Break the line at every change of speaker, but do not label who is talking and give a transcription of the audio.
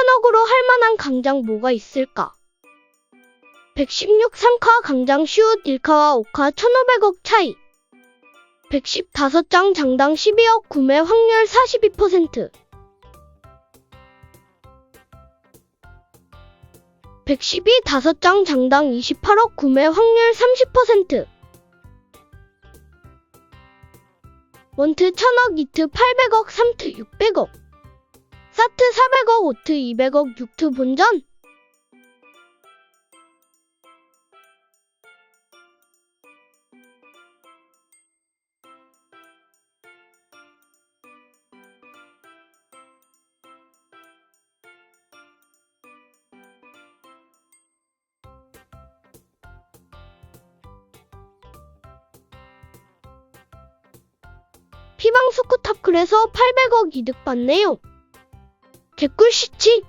천억으로 할 만한 강장 뭐가 있을까? 116 3카 강장 슛 1카와 5카 1500억 차이. 115장 장당 12억 구매 확률 42%. 112 5장 장당 28억 구매 확률 30%. 원트 1000억, 이트 800억, 3트 600억. 사트 400억, 오트 200억, 6트 본전. 피방 스쿠탑클에서 800억 이득 봤네요. 개꿀 시치